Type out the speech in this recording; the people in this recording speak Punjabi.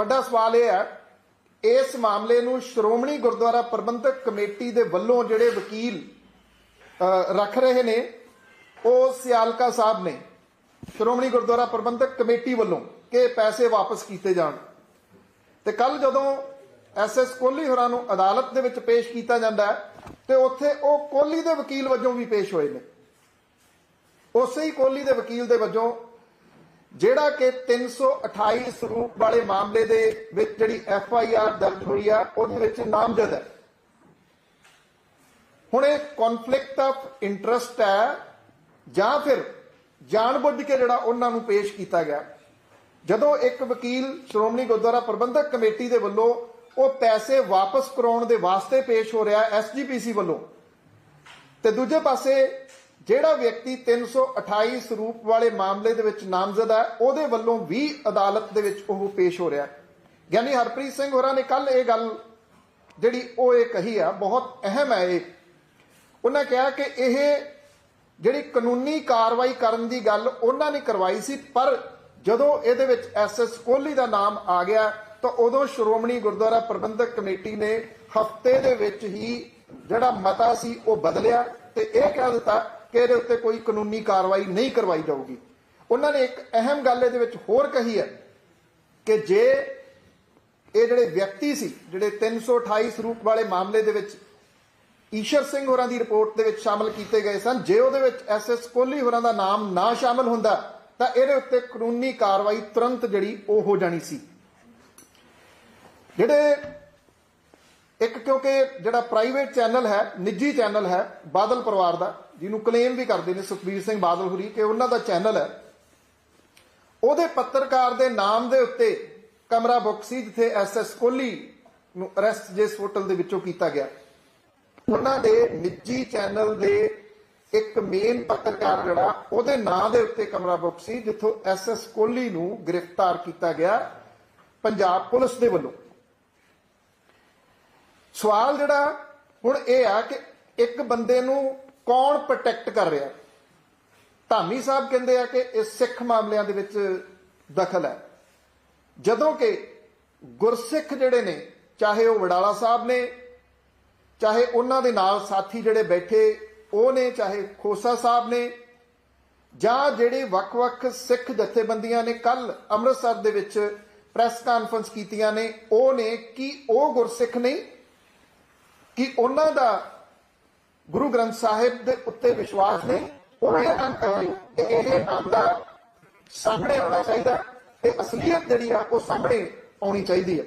ਵੱਡਾ ਸਵਾਲ ਇਹ ਹੈ, ਇਸ ਮਾਮਲੇ ਨੂੰ ਸ਼੍ਰੋਮਣੀ ਗੁਰਦੁਆਰਾ ਪ੍ਰਬੰਧਕ ਕਮੇਟੀ ਦੇ ਵੱਲੋਂ ਜਿਹੜੇ ਵਕੀਲ ਰੱਖ ਰਹੇ ਨੇ, ਉਹ ਸਿਆਲਕਾ ਸਾਹਿਬ ਨੇ, ਸ਼੍ਰੋਮਣੀ ਗੁਰਦੁਆਰਾ ਪ੍ਰਬੰਧਕ ਕਮੇਟੀ ਵੱਲੋਂ ਕਿ ਪੈਸੇ ਵਾਪਸ ਕੀਤੇ ਜਾਣ। ਤੇ ਕੱਲ ਜਦੋਂ ਐਸਐਸ ਕੋਹਲੀ ਹੋਰਾਂ ਨੂੰ ਅਦਾਲਤ ਦੇ ਵਿੱਚ ਪੇਸ਼ ਕੀਤਾ ਜਾਂਦਾ ਤੇ ਉੱਥੇ ਉਹ ਕੋਹਲੀ ਦੇ ਵਕੀਲ ਵਜੋਂ ਵੀ ਪੇਸ਼ ਹੋਏ ਨੇ। ਉਸੇ ਹੀ ਕੋਹਲੀ ਦੇ ਵਕੀਲ ਦੇ ਵਜੋਂ ਜਿਹੜਾ ਕਿ 328 ਸਰੂਪ ਵਾਲੇ ਮਾਮਲੇ ਦੇ ਵਿੱਚ ਜਿਹੜੀ ਐਫ ਆਈ ਆਰ ਦਰਜ ਹੋਈ ਆ, ਉਹਦੇ ਵਿੱਚ ਨਾਮਜ਼ਦ ਹੈ। ਹੁਣ ਇਹ ਕਨਫਲਿਕਟ ਆਫ ਇੰਟਰਸਟ ਹੈ, ਜਾਂ ਫਿਰ ਜਾਣਬੁੱਝ ਕੇ ਜਿਹੜਾ ਉਹਨਾਂ ਨੂੰ ਪੇਸ਼ ਕੀਤਾ ਗਿਆ। ਜਦੋਂ ਇੱਕ ਵਕੀਲ ਸ਼੍ਰੋਮਣੀ ਗੁਰਦੁਆਰਾ ਪ੍ਰਬੰਧਕ ਕਮੇਟੀ ਦੇ ਵੱਲੋਂ ਉਹ ਪੈਸੇ ਵਾਪਸ ਕਰਾਉਣ ਦੇ ਵਾਸਤੇ ਪੇਸ਼ ਹੋ ਰਿਹਾ ਐਸਜੀਪੀਸੀ ਵੱਲੋਂ, ਤੇ ਦੂਜੇ ਪਾਸੇ ਜਿਹੜਾ ਵਿਅਕਤੀ 328 ਸਰੂਪ ਵਾਲੇ ਮਾਮਲੇ ਦੇ ਵਿੱਚ ਨਾਮਜ਼ਦ ਹੈ, ਉਹਦੇ ਵੱਲੋਂ ਵੀ ਅਦਾਲਤ ਦੇ ਵਿੱਚ ਉਹ ਪੇਸ਼ ਹੋ ਰਿਹਾ ਹੈ। ਗਿਆਨੀ ਹਰਪ੍ਰੀਤ ਸਿੰਘ ਹੋਰਾਂ ਨੇ ਕੱਲ ਇਹ ਗੱਲ ਜਿਹੜੀ ਉਹ ਇਹ ਕਹੀ ਆ, ਬਹੁਤ ਅਹਿਮ ਹੈ ਇਹ। ਉਹਨਾਂ ਕਿਹਾ ਕਿ ਇਹ ਜਿਹੜੀ ਕਾਨੂੰਨੀ ਕਾਰਵਾਈ ਕਰਨ ਦੀ ਗੱਲ ਉਹਨਾਂ ਨੇ ਕਰਵਾਈ ਸੀ, ਪਰ ਜਦੋਂ ਇਹਦੇ ਵਿੱਚ ਐਸਐਸ ਕੋਹਲੀ ਦਾ ਨਾਮ ਆ ਗਿਆ, ਤਾਂ ਉਦੋਂ ਸ਼੍ਰੋਮਣੀ ਗੁਰਦੁਆਰਾ ਪ੍ਰਬੰਧਕ ਕਮੇਟੀ ਨੇ ਹਫ਼ਤੇ ਦੇ ਵਿੱਚ ਹੀ ਜਿਹੜਾ ਮਤਾ ਸੀ, ਉਹ ਬਦਲਿਆ ਤੇ ਇਹ ਕਹਿ ਦਿੱਤਾ ਕਿ ਇਹਦੇ ਉੱਤੇ ਕੋਈ ਕਾਨੂੰਨੀ ਕਾਰਵਾਈ ਨਹੀਂ ਕਰਵਾਈ ਜਾਊਗੀ। ਉਹਨਾਂ ਨੇ ਇੱਕ ਅਹਿਮ ਗੱਲ ਇਹਦੇ ਵਿੱਚ ਹੋਰ ਕਹੀ ਹੈ ਕਿ ਜੇ ਇਹ ਜਿਹੜੇ ਵਿਅਕਤੀ ਸੀ, ਜਿਹੜੇ 328 ਸਰੂਪ ਵਾਲੇ ਮਾਮਲੇ ਦੇ ਵਿੱਚ ਈਸ਼ਰ ਸਿੰਘ ਹੋਰਾਂ ਦੀ ਰਿਪੋਰਟ ਦੇ ਵਿੱਚ ਸ਼ਾਮਲ ਕੀਤੇ ਗਏ ਸਨ, ਜੇ ਉਹਦੇ ਵਿੱਚ ਐਸਐਸ ਕੋਹਲੀ ਹੋਰਾਂ ਦਾ ਨਾਮ ਨਾ ਸ਼ਾਮਲ ਹੁੰਦਾ, ਤਾਂ ਇਹਦੇ ਉੱਤੇ ਕਾਨੂੰਨੀ ਕਾਰਵਾਈ ਤੁਰੰਤ ਜਿਹੜੀ ਉਹ ਹੋ ਜਾਣੀ ਸੀ। ਜਿਹੜੇ ਕਿਉਂਕਿ ਜਿਹੜਾ ਪ੍ਰਾਈਵੇਟ ਚੈਨਲ ਹੈ, ਨਿੱਜੀ ਚੈਨਲ ਹੈ, ਬਾਦਲ ਪਰਿਵਾਰ ਦਾ, ਜਿਹਨੂੰ ਕਲੇਮ ਵੀ ਕਰਦੇ ਨੇ ਸੁਖਬੀਰ ਸਿੰਘ ਬਾਦਲ ਹੁਰੀ ਕਿ ਉਹਨਾਂ ਦਾ ਚੈਨਲ ਹੈ, ਉਹਦੇ ਪੱਤਰਕਾਰ ਦੇ ਨਾਮ ਦੇ ਉੱਤੇ ਕਮਰਾ ਬੁੱਕ ਸੀ, ਜਿੱਥੇ ਐਸਐਸ ਕੋਹਲੀ ਨੂੰ ਅਰੈਸਟ ਜਿਸ ਹੋਟਲ ਦੇ ਵਿੱਚੋਂ ਕੀਤਾ ਗਿਆ। ਉਹਨਾਂ ਦੇ ਨਿੱਜੀ ਚੈਨਲ ਦੇ ਇੱਕ ਮੇਨ ਪੱਤਰਕਾਰ ਜਿਹੜਾ, ਉਹਦੇ ਨਾਂ ਦੇ ਉੱਤੇ ਕਮਰਾ ਬੁੱਕ ਸੀ, ਜਿੱਥੋਂ ਐਸਐਸ ਕੋਹਲੀ ਨੂੰ ਗ੍ਰਿਫਤਾਰ ਕੀਤਾ ਗਿਆ, ਪੰਜਾਬ ਪੁਲਿਸ ਦੇ ਵੱਲੋਂ। ਸਵਾਲ ਜਿਹੜਾ ਹੁਣ ਇਹ ਆ ਕਿ ਇੱਕ ਬੰਦੇ ਨੂੰ ਕੌਣ ਪ੍ਰੋਟੈਕਟ ਕਰ ਰਿਹਾ? ਧਾਮੀ ਸਾਹਿਬ ਕਹਿੰਦੇ ਆ ਕਿ ਇਹ ਸਿੱਖ ਮਾਮਲਿਆਂ ਦੇ ਵਿੱਚ ਦਖਲ ਹੈ। ਜਦੋਂ ਕਿ ਗੁਰਸਿੱਖ ਜਿਹੜੇ ਨੇ, ਚਾਹੇ ਉਹ ਵਡਾਲਾ ਸਾਹਿਬ ਨੇ, ਚਾਹੇ ਉਹਨਾਂ ਦੇ ਨਾਲ ਸਾਥੀ ਜਿਹੜੇ ਬੈਠੇ ਉਹ ਨੇ, ਚਾਹੇ ਖੋਸਾ ਸਾਹਿਬ ਨੇ, ਜਾਂ ਜਿਹੜੇ ਵੱਖ-ਵੱਖ ਸਿੱਖ ਜਥੇਬੰਦੀਆਂ ਨੇ ਕੱਲ ਅੰਮ੍ਰਿਤਸਰ ਦੇ ਵਿੱਚ ਪ੍ਰੈਸ ਕਾਨਫਰੰਸ ਕੀਤੀਆਂ ਨੇ, ਉਹ ਨੇ ਕਿ ਉਹ ਗੁਰਸਿੱਖ ਨਹੀਂ ਕਿ ਉਹਨਾਂ ਦਾ ਗੁਰੂ ਗ੍ਰੰਥ ਸਾਹਿਬ ਦੇ ਉੱਤੇ ਵਿਸ਼ਵਾਸ ਨਹੀਂ ਉਹ ਇਹ ਕਹਿੰਦੇ ਕਿ ਇਹ ਆਂਦਾ ਸਾਹਮਣੇ ਆਉਣਾ ਚਾਹੀਦਾ, ਤੇ ਅਸਲੀਅਤ ਜਿਹੜੀ ਆ ਉਹ ਸਾਹਮਣੇ ਆਉਣੀ ਚਾਹੀਦੀ ਹੈ